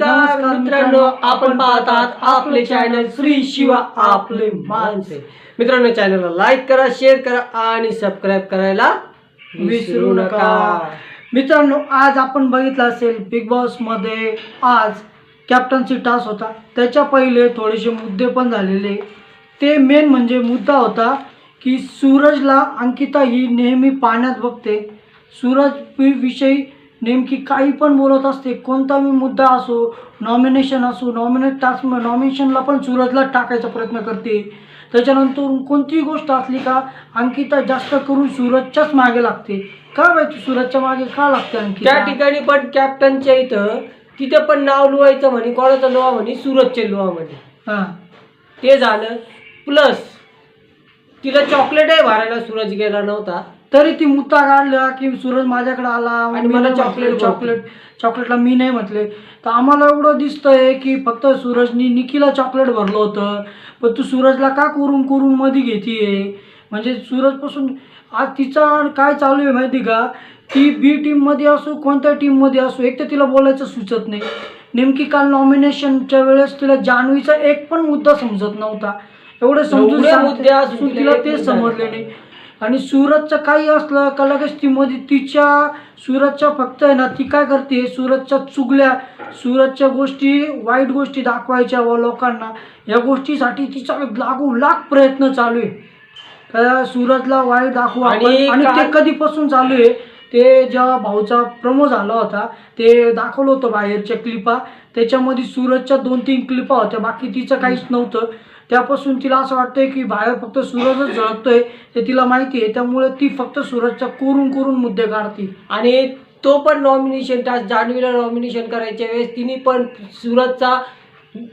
नमस्कार मित्रांनो आपण पाहतात आपले चॅनल श्री शिवा आपले माणसे. मित्रांनो चॅनलला लाईक करा शेअर करा आणि सबस्क्राईब करायला विसरू नका. मित्रांनो आज आपण बघितलं असेल बिग बॉसमध्ये आज कॅप्टन्सी टास्क होता. त्याच्या पहिले थोडेसे मुद्दे पण झालेले. ते मेन म्हणजे मुद्दा होता की सूरजला अंकिता ही नेहमी पाण्यात बघते. सूरज विषयी नेमकी काही पण बोलत असते कोणताही मुद्दा असो नॉमिनेशन असो नॉमिनेट टास्क नॉमिनेशनला पण सूरजला टाकायचा प्रयत्न करते. त्याच्यानंतर कोणतीही गोष्ट असली का अंकिता जास्त करून सूरजच्याच मागे लागते. का माहिती सूरजच्या मागे का लागते त्या अंकिता ठिकाणी पण कॅप्टनच्या इथं तिथे पण नाव लिवायचं म्हणे कोणाचं लोहा म्हणे सूरजचे लोहा म्हणे हां. ते झालं. प्लस तिला चॉकलेटही भरायला सूरज गेला नव्हता. तरी ती मुद्दा काढला की सूरज माझ्याकडे आला आणि मला चॉकलेट चॉकलेट चॉकलेटला मी नाही म्हटले. तर आम्हाला एवढं दिसतंय की फक्त सूरजनी निकीला चॉकलेट भरलं होतं. पण तू सूरजला का करून करून मध्ये घेतीये? म्हणजे सूरजपासून आज तिचा काय चालू आहे माहिती का? ती बी टीममध्ये असो कोणत्या टीममध्ये असो एक तर तिला बोलायचं सुचत नाही. नेमकी काल नॉमिनेशनच्या वेळेस तिला जान्हवीचा एक पण मुद्दा समजत नव्हता. एवढे समजून तिला ते समजले नाही. आणि सुरतचं काही असलं का लगेच ती मध्ये तिच्या सुरतच्या फक्त आहे ना ती काय करते? सुरतच्या चुगल्या सुरतच्या गोष्टी वाईट गोष्टी दाखवायच्या व लोकांना. या गोष्टीसाठी तिचा लागू लाख प्रयत्न चालू आहे. का सुरतला वाईट दाखवू आणि ते कधीपासून चालू आहे? ते जेव्हा भाऊचा प्रमो झाला होता ते दाखवलं होतं बाहेरच्या क्लिपा त्याच्यामध्ये सुरतच्या दोन तीन क्लिपा होत्या. बाकी तिचं काहीच नव्हतं. त्यापासून तिला असं वाटतंय की बाहेर फक्त सूरजच झळकतोय हे तिला माहिती आहे. त्यामुळे ती फक्त सूरजचा कोरून कोरून मुद्दे काढते. आणि तो पण नॉमिनेशन त्या जान्हवीला नॉमिनेशन करायच्या वेळेस तिने पण सूरजचा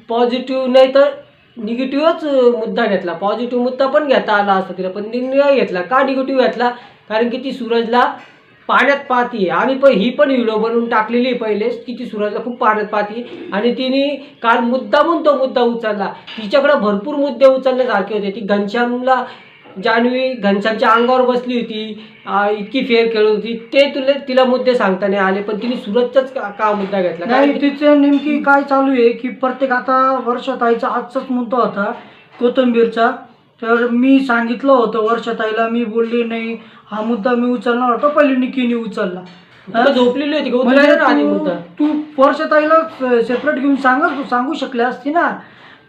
पॉझिटिव्ह नाही तर निगेटिव्हच मुद्दा घेतला. पॉझिटिव्ह मुद्दा पण घेता आला असता तिला पण तिने नाही घेतला. का निगेटिव्ह घेतला? कारण की ती सूरजला पाण्यात पाहतीये आम्ही पण ही पण व्हिडिओ बनवून टाकलेली आहे पहिलेच की ती सूरजला खूप पाण्यात पाहती आणि तिने काल मुद्दामून तो मुद्दा उचलला. तिच्याकडे भरपूर मुद्दे उचलण्यासारखे होते. ती घनश्यामला जान्हवी घनश्यामच्या अंगावर बसली होती. इतकी फेर खेळत होती. ते तुला तिला मुद्दे सांगता नाही आले पण तिने सुरतचाच का का मुद्दा घेतला? नाही तिचे नेमकी काय चालू आहे की प्रत्येक आता वर्षाताईचा आजचाच मुद्दा होता कोथंबीरचा. तर मी सांगितलं होतं वर्षाताईला मी बोलली नाही. हा मुद्दा मी उचलणार होता. पहिले निकीने उचलला. तुला झोपलेली होती का? म्हणजे तू- मुद्दा? तू वर्षाताईला सेपरेट घेऊन सांगत सांगू शकले असती ना?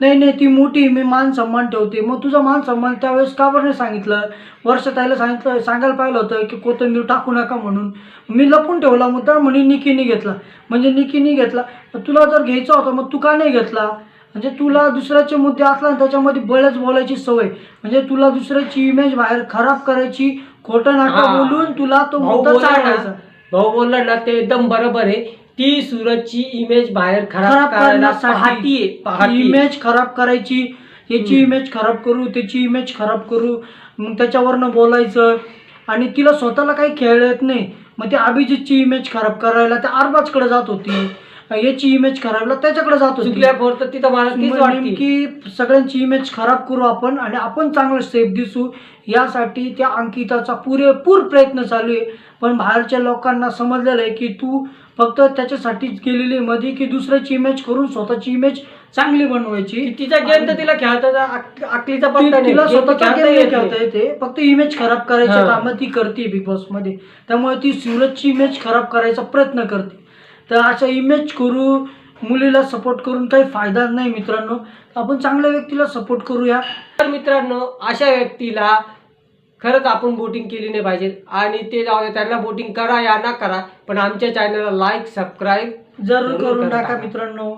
नाही नाही ती मोठी मी मान सन्मान ठेवते. मग तुझा मान सन्मान त्यावेळेस का बरं नाही सांगितलं? वर्षाताईला सांगितलं सांगायला पाहिलं होतं की कोथिंबीर टाकू नका म्हणून. मी लपून ठेवला मुद्दा म्हणे निकीने घेतला. म्हणजे निकीने घेतला. मग तुला जर घ्यायचा होता मग तू का नाही घेतला? म्हणजे तुला दुसऱ्याचे मुद्दे असला त्याच्यामध्ये बळच बोलायची सवय म्हणजे तुला दुसऱ्याची इमेज बाहेर खराब करायची खोटं नाटक हा. बोलून तुला तो भाऊ मुद्दा बोलला चालवायचा ना भाऊ बोलला ना ते एकदम बरोबर आहे ती सुरतची इमेज बाहेर खराब खराब करायला करण्यासाठी पाहतीये पाहतीये. इमेज खराब करायची याची. इमेज खराब करू त्याची इमेज खराब करू मग त्याच्यावरनं बोलायचं आणि तिला स्वतःला काही खेळ येत नाही मग ती अभिजितची इमेज खराब करायला त्या अरबाजकडे जात होती याची इमेज खराबला त्याच्याकडे जात तर तिथं मला तीच मग वाटते नेमकी सगळ्यांची इमेज खराब करू आपण आणि आपण चांगलं सेफ दिसू. यासाठी त्या अंकिताचा पुरेपूर प्रयत्न चालू आहे. पण बाहेरच्या लोकांना समजलेलं आहे की तू फक्त त्याच्यासाठीच गेलेली मध्ये की दुसऱ्याची इमेज करून स्वतःची इमेज चांगली बनवायची. तिचा गेम तर तिला खेळता आक- आकलीचा तिला स्वतःचा गेम खेळता. येते. फक्त इमेज खराब करायचे. कामं ती करते बिग बॉसमध्ये. त्यामुळे ती सूरजची इमेज खराब करायचा प्रयत्न करते. तर अशा इमेज करू मुलीला सपोर्ट करून काही फायदा नाही मित्रांनो. आपण चांगल्या व्यक्तीला सपोर्ट करूया. तर मित्रांनो अशा व्यक्तीला खरंच आपण बोटिंग केली नाही पाहिजे. आणि ते जाऊ दे त्यांना बोटिंग करा या ना करा पण आमच्या चॅनलला लाईक सबस्क्राईब जरूर करून करा. टाका. मित्रांनो.